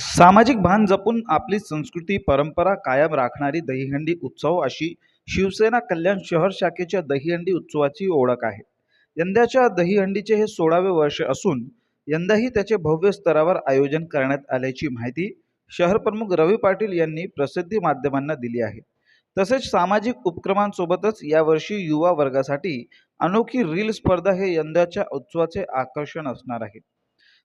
सामाजिक भान जपून आपली संस्कृती परंपरा कायम राखणारी दहीहंडी उत्सव अशी शिवसेना कल्याण शहर शाखेच्या दहीहंडी उत्सवाची ओळख आहे. यंदाच्या दहीहंडीचे हे सोळावे वर्ष असून यंदाही त्याचे भव्य स्तरावर आयोजन करण्यात आल्याची माहिती शहर प्रमुख रवी पाटील यांनी प्रसिद्धी माध्यमांना दिली आहे. तसेच सामाजिक उपक्रमांसोबतच यावर्षी युवा वर्गासाठी अनोखी रील स्पर्धा हे यंदाच्या उत्सवाचे आकर्षण असणार आहे.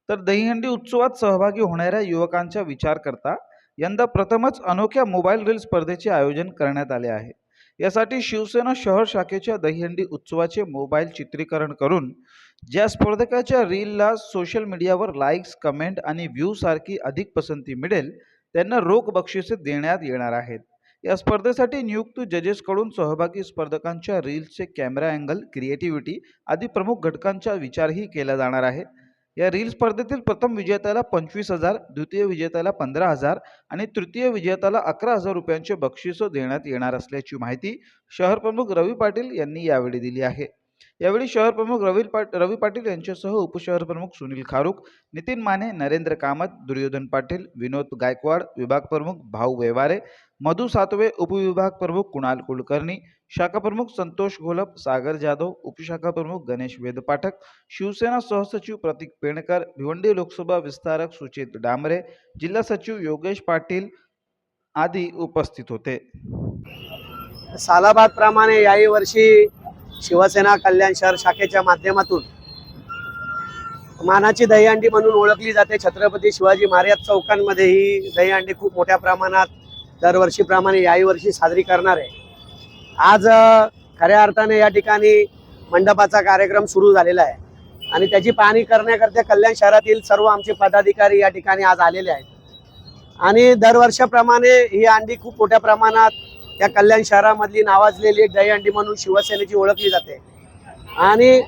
तर दहीहंडी उत्सवात सहभागी होणाऱ्या युवकांचा विचार करता यंदा प्रथमच अनोख्या मोबाईल रील स्पर्धेचे आयोजन करण्यात आले आहे. यासाठी शिवसेना शहर शाखेच्या दहीहंडी उत्सवाचे मोबाईल चित्रीकरण करून ज्या स्पर्धकाच्या रीलला सोशल मीडियावर लाईक्स कमेंट आणि व्ह्यूसारखी अधिक पसंती मिळेल त्यांना रोख बक्षिसे देण्यात येणार आहेत. या स्पर्धेसाठी नियुक्त जजेसकडून सहभागी स्पर्धकांच्या रील्सचे कॅमेरा अँगल क्रिएटिव्हिटी आदी प्रमुख घटकांचा विचारही केला जाणार आहे. या रील स्पर्धेतील प्रथम विजेत्याला पंचवीस हजार द्वितीय विजेत्याला पंधरा हजार आणि तृतीय विजेत्याला अकरा हजार रुपयांचे बक्षिसं देण्यात येणार असल्याची माहिती शहर प्रमुख रवी पाटील यांनी यावेळी दिली आहे. यावेळी शहर प्रमुख रवी पाट रवी पाटील यांच्यासह उपशहर प्रमुख सुनील खारुक नितीन माने नरेंद्र कामत दुर्योधन पाटील विनोद गायकवाड विभाग प्रमुख भाऊ वेवारे मधु सातवे उपविभाग प्रमुख कुणाल कुलकर्णी शाखा प्रमुख संतोष घोलप सागर जाधव उपशाखा प्रमुख गणेश वेदपाठक शिवसेना सहसचिव प्रतीक पेणकर भिवंडी लोकसभा विस्तारक सुचित डांबरे जिल्हा सचिव योगेश पाटील आदी उपस्थित होते. सालाबाद प्रमाणे याही वर्षी शिवसेना कल्याण शहर शाखेच्या माध्यमातून मानाची दहीहंडी म्हणून ओळखली जाते. छत्रपती शिवाजी महाराज चौकांमध्ये ही दहीहंडी खूप मोठ्या प्रमाणात दरवर्षीप्रमाणे याही वर्षी साजरी करणार आहे. आज खऱ्या अर्थाने या ठिकाणी मंडपाचा कार्यक्रम सुरू झालेला आहे. आणि त्याची पाहणी करण्याकरता कल्याण शहरातील सर्व आमचे पदाधिकारी या ठिकाणी आज आलेले आहेत. आणि दरवर्षाप्रमाणे ही अंडी खूप मोठ्या प्रमाणात या कल्याण शहरामधली नावाजलेली दहीहंडी म्हणून शिवसेनेची ओळखली जाते. आणि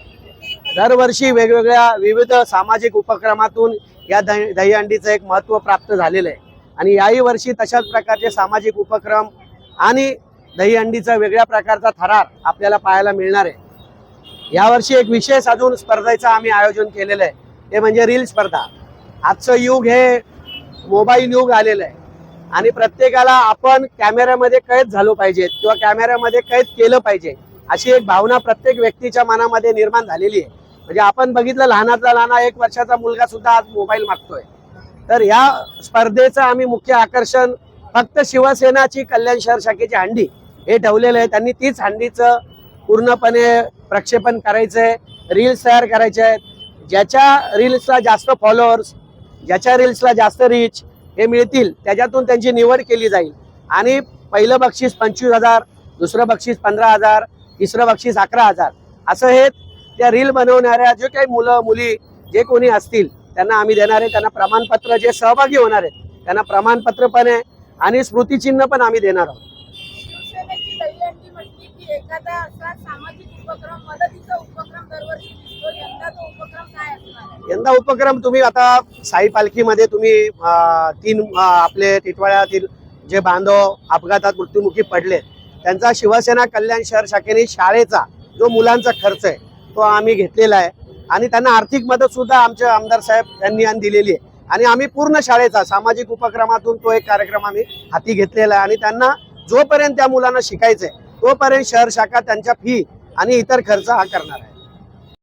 दरवर्षी वेगवेगळ्या विविध सामाजिक उपक्रमातून या दही दहीहंडीचं एक महत्त्व प्राप्त झालेलं आहे. आणि याही वर्षी तशाच प्रकारचे सामाजिक उपक्रम आणि दहीहंडीचा वेगळ्या प्रकारचा थरार आपल्याला पाहायला मिळणार आहे. यावर्षी एक विशेष अजून स्पर्धेचं आम्ही आयोजन केलेलं आहे. ते म्हणजे रील स्पर्धा. आजचं युग हे मोबाईल युग आलेलं आहे. आणि प्रत्येकाला आपण कॅमेऱ्यामध्ये कैद झालो पाहिजे किंवा कॅमेऱ्यामध्ये कैद केलं पाहिजे अशी एक भावना प्रत्येक व्यक्तीच्या मनामध्ये निर्माण झालेली आहे. म्हणजे आपण बघितलं लहानातला लहान एक वर्षाचा मुलगा सुद्धा आज मोबाईल मागतोय. तर ह्या स्पर्धेचं आम्ही मुख्य आकर्षण फक्त शिवसेनाची कल्याण शहर शाखेची हंडी हे ठेवलेलं आहे. त्यांनी तीच हंडीचं पूर्णपणे प्रक्षेपण करायचं आहे. रील्स तयार करायचे आहेत. ज्याच्या रील्सला जास्त फॉलोअर्स ज्याच्या रील्सला जास्त रीच हे मिळतील त्याच्यातून त्यांची निवड केली जाईल. आणि पहिलं बक्षीस पंचवीस हजार दुसरं बक्षीस पंधरा हजार तिसरं बक्षीस अकरा हजार. असं हे त्या रील बनवणाऱ्या जे काही मुलं मुली जे कोणी असतील त्यांना आम्ही देणार आहे. त्यांना प्रमाणपत्र जे सहभागी होणार आहेत त्यांना प्रमाणपत्र पण आहे आणि स्मृतिचिन्ह पण आम्ही देणार आहोत. एखादा असा सामाजिक उपक्रम मदतीचा उपक्रम दरवर्षी यंदा उपक्रम तुम्ही आता साई पालखीमध्ये तुम्ही तीन आपले टिटवाळ्यातील जे बांधव अपघातात मृत्युमुखी पडले त्यांचा शिवसेना कल्याण शहर शाखेने शाळेचा जो मुलांचा खर्च आहे तो आम्ही घेतलेला आहे. आणि त्यांना आर्थिक मदत सुद्धा आमचे आमदार साहेब यांनी आणि दिलेली आहे. आणि आम्ही पूर्ण शाळेचा सामाजिक उपक्रमातून तो एक कार्यक्रम आम्ही हाती घेतलेला आहे. आणि त्यांना जोपर्यंत त्या मुलांना शिकायचंय तोपर्यंत शहर शाखा त्यांच्या फी आणि इतर खर्च हा करणार आहे.